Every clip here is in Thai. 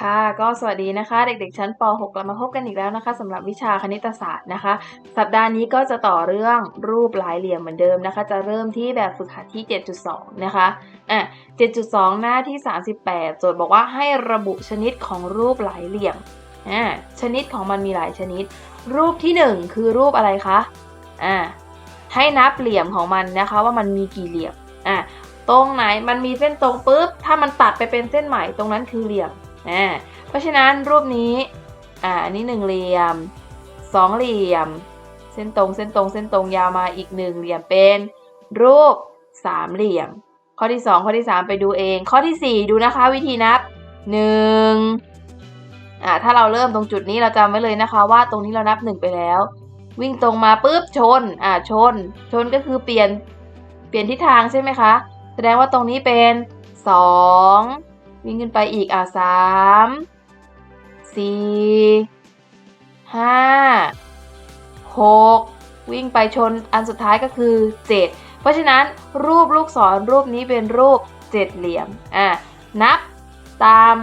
ค่ะ ก็สวัสดีนะคะ เด็กๆ ชั้นป .6 กลับมาพบกันอีกแล้วนะคะสำหรับวิชาคณิตศาสตร์นะคะ สัปดาห์นี้ก็จะต่อเรื่องรูปหลายเหลี่ยมเหมือนเดิมนะคะ จะเริ่มที่แบบฝึกหัดที่ 7.2 นะคะอะ7.2 หน้าที่ 38 โจทย์บอกว่าให้ระบุชนิดของรูปหลายเหลี่ยมอ่าชนิดของมันมีหลายชนิด รูปที่ 1 คือรูปอะไรคะอ่าให้นับเหลี่ยมของมันนะคะว่ามันมีกี่เหลี่ยมอะตรงไหนมันมีเส้นตรงปุ๊บถ้ามันตัดไปเป็นเส้นใหม่ตรงนั้นคือเหลี่ยม อ่าเพราะฉะนั้นรูปนี้อ่าอันนี้หนึ่งเหลี่ยมสองเหลี่ยม เส้นตรงเส้นตรงเส้นตรงยาวมาอีกหนึ่งเหลี่ยมเป็น รูปสามเหลี่ยม ข้อที่สองข้อที่สามไปดูเอง ข้อที่สี่ดูนะคะวิธีนับหนึ่งอ่าถ้าเราเริ่มตรงจุดนี้เราจำไว้เลยนะคะ ว่าตรงนี้เรานับหนึ่งไปแล้ว วิ่งตรงมาปุ๊บชนอ่าชน ชนก็คือเปลี่ยนเปลี่ยนทิศทางใช่ไหมคะ แสดงว่าตรงนี้เป็นสอง วิ่งขึ้นไปอีกอะสามสี่ห้าหกวิ่งไปชนอันสุดท้ายก็คือเจ็ดเพราะฉะนั้นรูปลูกศรรูปนี้เป็นรูปเจ็ดเหลี่ยมอะนับตาม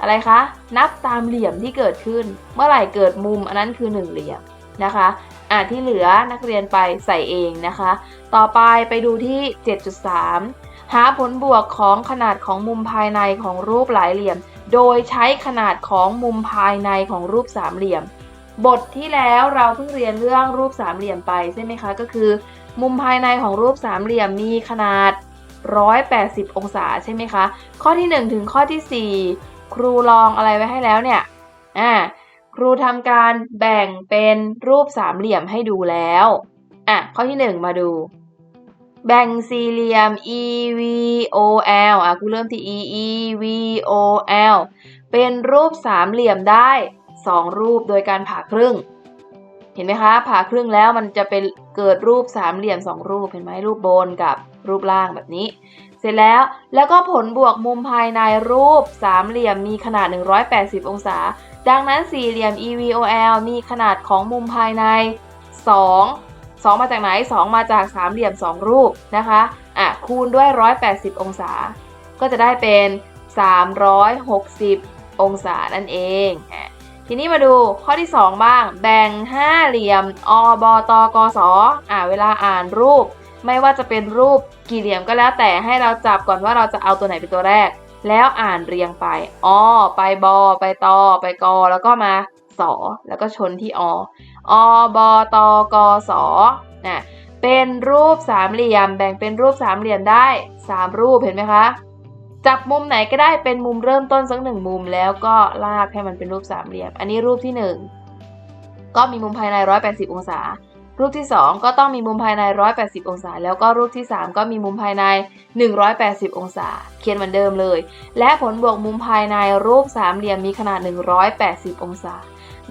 อะไรคะ นับตามเหลี่ยมที่เกิดขึ้น เมื่อไหร่เกิดมุมอันนั้นคือหนึ่งเหลี่ยมนะคะอะที่เหลือนักเรียนไปใส่เองนะคะ ต่อไปไปดูที่ 7.3 หาผลบวกของขนาดของมุมภายในของรูปหลายเหลี่ยม โดยใช้ขนาดของมุมภายในของรูปสามเหลี่ยม บทที่แล้วเราเพิ่งเรียนเรื่องรูปสามเหลี่ยมไปใช่ไหมคะ ก็คือ มุมภายในของรูปสามเหลี่ยมมีขนาด 180 องศาใช่ไหมคะ ข้อที่ 1 ถึงข้อที่ 4 ครูลองอะไรไว้ให้แล้วเนี่ย อ่า ครูทำการแบ่งเป็นรูปสามเหลี่ยมให้ดูแล้ว อะ ข้อที่ 1 มาดู แบ่งสี่เหลี่ยม E V O L อะครูเริ่มที่ E E V O L เป็นรูปสามเหลี่ยมได้ 2 รูปโดยการผ่าครึ่ง เห็นไหมคะ ผ่าครึ่งแล้วมันจะเป็นเกิดรูปสามเหลี่ยม 2 รูปเห็นไหมรูปบนกับรูปล่างแบบนี้ เสร็จแล้วแล้วก็ผลบวกมุมภายในรูปสามเหลี่ยมมีขนาด 180 องศา ดังนั้นสี่เหลี่ยม EVOL มีขนาดของมุมภายใน 2 2 มาจากไหน 2 มาจากสามเหลี่ยม 2 รูปนะคะอะคูณด้วย 180 องศา ก็จะได้เป็น 360 องศานั่นเองทีนี้มาดูข้อที่ 2 บ้าง แบ่ง5เหลี่ยมอบตกสอะเวลาอ่านรูป ไม่ว่าจะเป็นรูปกี่เหลี่ยมก็แล้วแต่ให้เราจับก่อนว่าเราจะเอาตัวไหนเป็นตัวแรก แล้วอ่านเรียงไปอไปบอไปตอไปกอแล้วก็มาสอแล้วก็ชนที่อ อบตกสนะเป็นรูปสามเหลี่ยม แบ่งเป็นรูปสามเหลี่ยมได้ 3 รูปเห็นไหมคะ จับมุมไหนก็ได้เป็นมุมเริ่มต้นสักหนึ่งมุมแล้วก็ลากให้มันเป็นรูปสามเหลี่ยม อันนี้รูปที่ 1 ก็มีมุมภายใน 180 องศา รูปที่ 2 ก็ต้องมีมุมภายใน 180 องศา แล้วก็รูปที่ 3 ก็มีมุมภายใน 180 องศา เขียนเหมือนเดิมเลย และผลบวกมุมภายในรูปสามเหลี่ยมมีขนาด 180 องศา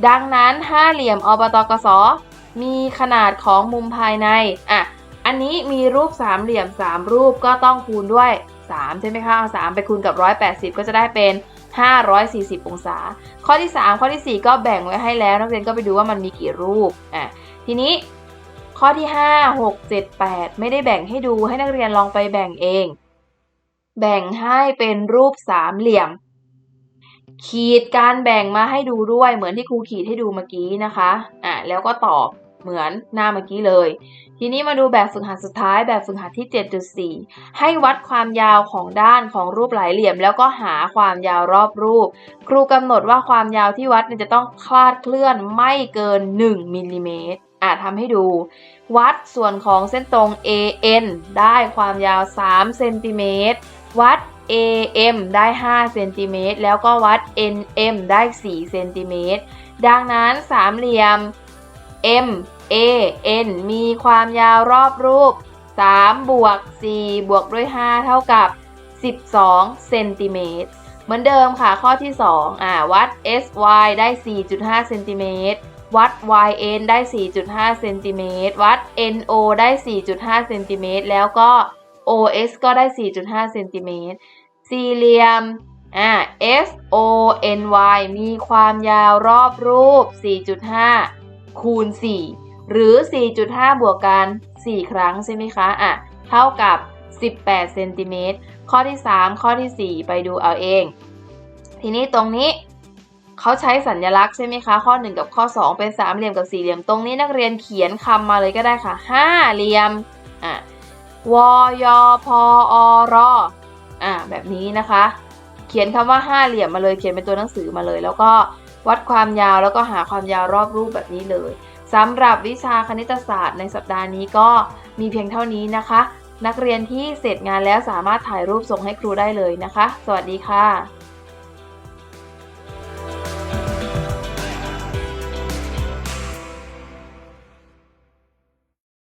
ดังนั้นห้าเหลี่ยมอบตกสมีขนาดของมุมภายในอะอันนี้มีรูปสามเหลี่ยม 3 รูปก็ต้องคูณด้วย 3 ใช่ไหมคะเอา3ไปคูณกับ 180 ก็จะได้เป็น 540 องศา ข้อที่ 3 ข้อที่ 4 ก็แบ่งไว้ให้แล้ว นักเรียนก็ไปดูว่ามันมีกี่รูปอะทีนี้ ข้อที่ 5 6 7 8 ไม่ได้แบ่งให้ดูให้นักเรียนลองไปแบ่งเอง แบ่งให้เป็นรูปสามเหลี่ยม ขีดการแบ่งมาให้ดูด้วยเหมือนที่ครูขีดให้ดูเมื่อกี้นะคะอะแล้วก็ตอบเหมือนหน้าเมื่อกี้เลย ทีนี้มาดูแบบฝึกหัดสุดท้ายแบบฝึกหัดที่ 7.4 ให้วัดความยาวของด้านของรูปหลายเหลี่ยม แล้วก็หาความยาวรอบรูป ครูกำหนดว่าความยาวที่วัดจะต้องคลาดเคลื่อนไม่เกิน 1มิลลิเมตร อะทำให้ดู วัดส่วนของเส้นตรง AN ได้ความยาว3เซนติเมตรวัด AM ได้5เซนติเมตรแล้วก็วัด NM ได้4เซนติเมตรดังนั้นสามเหลี่ยม M A N มีความยาวรอบรูป3บวก4บวกด้วย 5 เท่ากับ 12 เซนติเมตร เหมือนเดิมค่ะข้อที่ 2 อ่า วัด SY ได้ 4.5เซนติเมตรวัด YN ได้ 4.5เซนติเมตรวัด NO ได้ 4.5เซนติเมตรแล้วก็ OS ก็ได้ 4.5เซนติเมตรสี่เหลี่ยมอ่า SONY มีความยาวรอบรูป 4.5 คูณ 4 หรือ 4.5 บวกกัน 4 ครั้งใช่ไหมคะ อะ เท่ากับ 18เซนติเมตรข้อที่ 3 ข้อที่ 4 ไปดูเอาเอง ทีนี้ตรงนี้เขาใช้สัญลักษณ์ใช่ไหมคะ ข้อ 1 กับข้อ 2 เป็นสามเหลี่ยมกับสี่เหลี่ยมตรงนี้นักเรียนเขียนคำมาเลยก็ได้ค่ะห้าเหลี่ยมอะวยพออรออะแบบนี้นะคะ เขียนคำว่าห้าเหลี่ยมมาเลยเขียนเป็นตัวหนังสือมาเลย แล้วก็วัดความยาวแล้วก็หาความยาวรอบรูปแบบนี้เลยสำหรับวิชาคณิตศาสตร์ในสัปดาห์นี้ก็มีเพียงเท่านี้นะคะ นักเรียนที่เสร็จงานแล้วสามารถถ่ายรูปส่งให้ครูได้เลยนะคะ สวัสดีค่ะ